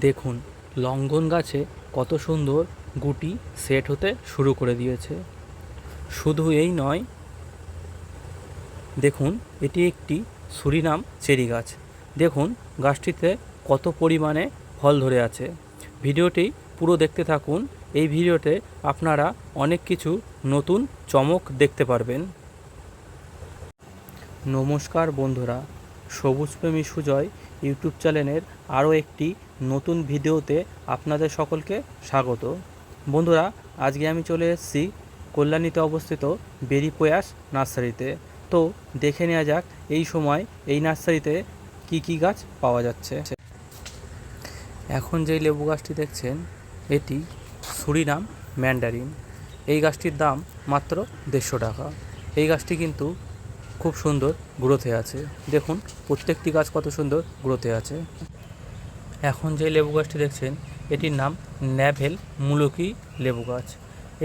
দেখুন, লঙ্ঘন গাছে কত সুন্দর গুটি সেট হতে শুরু করে দিয়েছে। শুধু এই নয়, দেখুন, এটি একটি সুরিনাম চেরি গাছ। দেখুন, গাছটিতে কত পরিমাণে ফল ধরে আছে। ভিডিওটি পুরো দেখতে থাকুন। এই ভিডিওতে আপনারা অনেক কিছু নতুন চমক দেখতে পারবেন। নমস্কার বন্ধুরা সবুজপ্রেমী সুজয় ইউটিউব চ্যানেলের আরও একটি নতুন ভিডিওতে আপনাদের সকলকে স্বাগত। বন্ধুরা, আজকে আমি চলে এসেছি কল্যাণীতে অবস্থিত বেরি প্রয়াস নার্সারিতে। তো দেখে নেওয়া যাক, এই সময় এই নার্সারিতে কি কি গাছ পাওয়া যাচ্ছে। এখন যেই লেবু গাছটি দেখছেন, এটি সুরিনাম ম্যান্ডারিন। এই গাছটির দাম মাত্র দেড়শো টাকা। এই গাছটি কিন্তু খুব সুন্দর গ্রোথে আছে। দেখুন, প্রত্যেকটি গাছ কত সুন্দর গ্রোথে আছে। এখন যে লেবু গাছটি দেখছেন, এটির নাম ন্যাভেল মুলকি লেবু গাছ।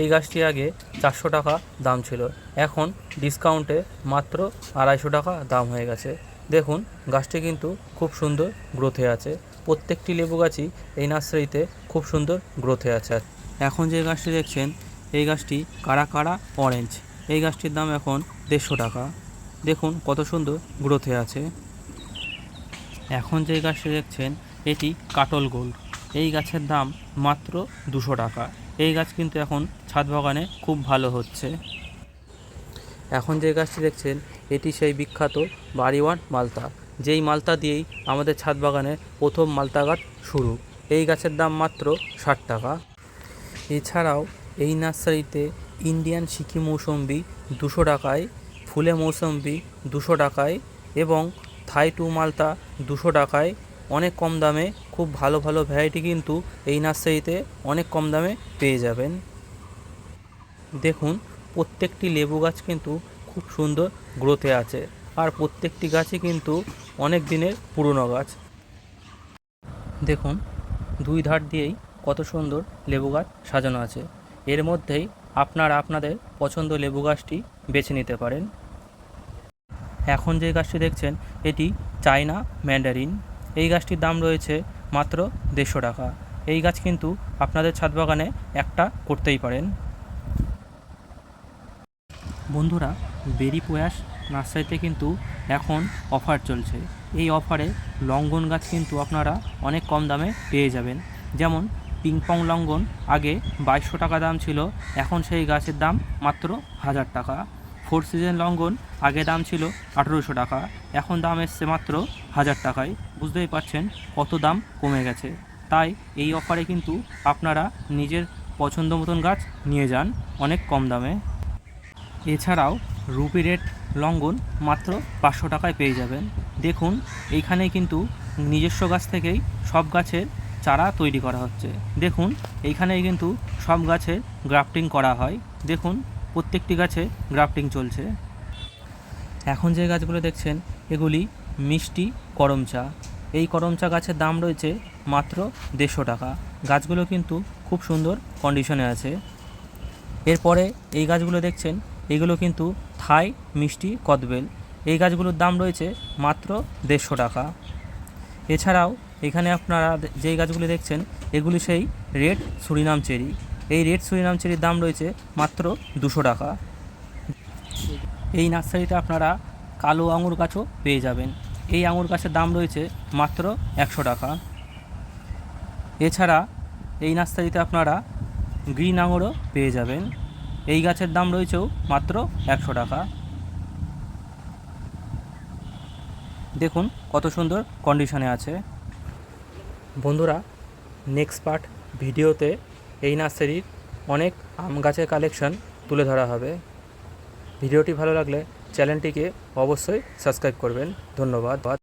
এই গাছটি আগে চারশো টাকা দাম ছিল। এখন ডিসকাউন্টে মাত্র আড়াইশো টাকা দাম হয়ে গেছে। দেখুন, গাছটি কিন্তু খুব সুন্দর গ্রোথে আছে। প্রত্যেকটি লেবু গাছই এই নার্সারিতে খুব সুন্দর গ্রোথে আছে। এখন যে গাছটি দেখছেন, এই গাছটি কারা কারা অরেঞ্জ। এই গাছটির দাম এখন দেড়শো টাকা। দেখুন কত সুন্দর গ্রোথে আছে। এখন যে গাছটি দেখছেন, এটি কাটল গোল্ড। এই গাছের দাম মাত্র দুশো টাকা। এই গাছ কিন্তু এখন ছাদ বাগানে খুব ভালো হচ্ছে। এখন যে গাছটি দেখছেন, এটি সেই বিখ্যাত বাড়িওয়ান মালতা। যেই মালতা দিয়েই আমাদের ছাদ বাগানে প্রথম মালতা গাছ শুরু। এই গাছের দাম মাত্র ষাট টাকা। এছাড়াও এই নার্সারিতে ইন্ডিয়ান সিকি মৌসম্বি দুশো টাকায় ফুলে মৌসম্বি দুশো টাকায় এবং থাই টু মালতা দুশো টাকায়। অনেক কম দামে, খুব ভালো ভালো ভ্যারাইটি কিন্তু এই নার্সারিতে অনেক কম দামে পেয়ে যাবেন। দেখুন, প্রত্যেকটি লেবু গাছ কিন্তু খুব সুন্দর গ্রোথে আছে আর প্রত্যেকটি গাছই কিন্তু অনেক দিনের পুরনো গাছ। দেখুন, দুই ধার দিয়েই কত সুন্দর লেবু গাছ সাজানো আছে। এর মধ্যেই আপনারা আপনাদের পছন্দ লেবু গাছটি বেছে নিতে পারেন। এখন যে গাছটি দেখছেন, এটি চায়না ম্যান্ডারিন। এই গাছটির দাম রয়েছে মাত্র দেড়শো টাকা। এই গাছ কিন্তু আপনাদের ছাদ বাগানে একটা করতেই পারেন। বন্ধুরা, বেরি প্রয়াস নার্সারিতে কিন্তু এখন অফার চলছে। এই অফারে লঙ্ঘন গাছ কিন্তু আপনারা অনেক কম দামে পেয়ে যাবেন। যেমন পিংপং লঙ্ঘন আগে বাইশশো টাকা দাম ছিল, এখন সেই গাছের দাম মাত্র হাজার টাকা। ফোর সিজন লঙ্ঘন আগে দাম ছিল আঠেরোশো টাকা, এখন দাম এসছে মাত্র হাজার টাকায়। বুঝতেই পারছেন কত দাম কমে গেছে। তাই এই অফারে কিন্তু আপনারা নিজের পছন্দ মতন গাছ নিয়ে যান অনেক কম দামে। এছাড়াও রুপি রেট লঙ্ঘন মাত্র পাঁচশো টাকায় পেয়ে যাবেন। দেখুন এইখানে কিন্তু নিজস্ব গাছ থেকেই সব গাছের চারা তৈরি করা হচ্ছে। দেখুন, এইখানেই কিন্তু সব গাছে গ্রাফটিং করা হয়। দেখুন, প্রত্যেকটি গাছে গ্রাফটিং চলছে। এখন যে গাছগুলো দেখছেন, এগুলি মিষ্টি করম চা। এই করম চা গাছের দাম রয়েছে মাত্র দেড়শো টাকা। গাছগুলো কিন্তু খুব সুন্দর কন্ডিশনে আছে। এরপরে এই গাছগুলো দেখছেন, এগুলো কিন্তু থাই মিষ্টি কদবেল। এই গাছগুলোর দাম রয়েছে মাত্র দেড়শো টাকা। এছাড়াও এখানে আপনারা যেই গাছগুলি দেখছেন, এগুলি সেই রেড সুরিনাম চেরি। এই রেড সুরিনাম চেরির দাম রয়েছে মাত্র দুশো টাকা। এই নার্সারিতে আপনারা কালো আঙুর গাছও পেয়ে যাবেন। এই আঙুর গাছের দাম রয়েছে মাত্র একশো টাকা। এছাড়া এই নার্সারিতে আপনারা গ্রিন আঙুরও পেয়ে যাবেন। এই গাছের দাম রয়েছেও মাত্র একশো টাকা। দেখুন কত সুন্দর কন্ডিশনে আছে। বন্ধুরা নেক্সট পার্ট ভিডিওতে এই নার্সারির অনেক আম গাছের কালেকশন তুলে ধরা হবে। ভিডিওটি ভালো লাগলে চ্যানেলটিকে অবশ্যই সাবস্ক্রাইব করবেন। ধন্যবাদ।